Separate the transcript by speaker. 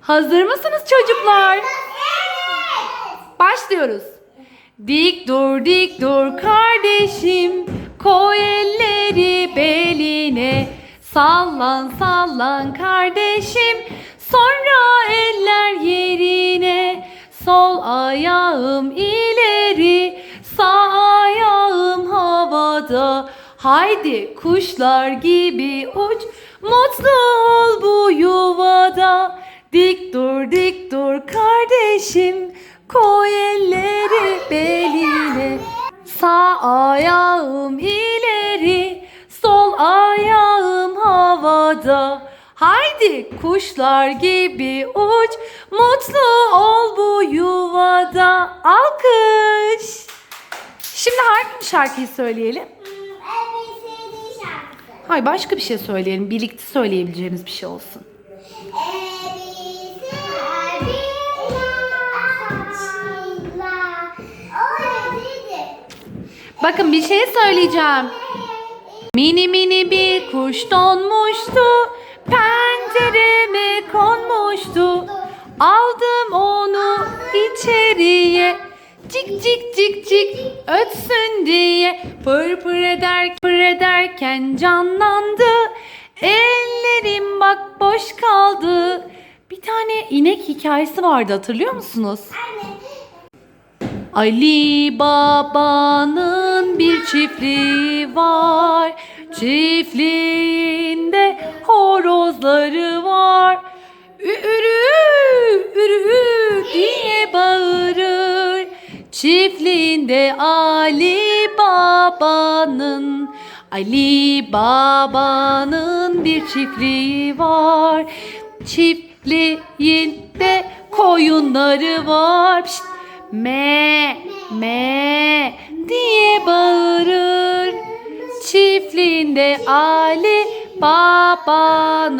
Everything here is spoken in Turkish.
Speaker 1: Hazır mısınız çocuklar? Başlıyoruz. Dik dur dik dur kardeşim. Koy elleri beline. Sallan sallan kardeşim. Sonra eller yerine. Sol ayağım ileri. Sağ ayağım havada. Haydi kuşlar gibi uç. Mutlu ol bu yuvada Dik dur dik dur kardeşim Koy elleri beline Sağ ayağım ileri Sol ayağım havada Haydi kuşlar gibi uç Mutlu ol bu yuvada Alkış Şimdi hangi şarkıyı söyleyelim? Hayır başka bir şey söyleyelim. Birlikte söyleyebileceğimiz bir şey olsun. Bakın bir şey söyleyeceğim. Mini mini bir kuş donmuştu. Pencereme konmuştu. Aldım onu içeriye. Cik cik cik cik ötsün diye. Pır pır eder pır ederken canlandı. Ellerim bak boş kaldı. Bir tane inek hikayesi vardı hatırlıyor musunuz? Ali Baba'nın bir çiftliği var. Çiftliğinde horozları var. Ürü ürü diye bağırır. Çiftliğinde Ali Baba'nın Ali Baba'nın bir çiftliği var. Çiftliğinde koyunları var. Pişt, me me diye Çiftliğinde Ali Baba'nın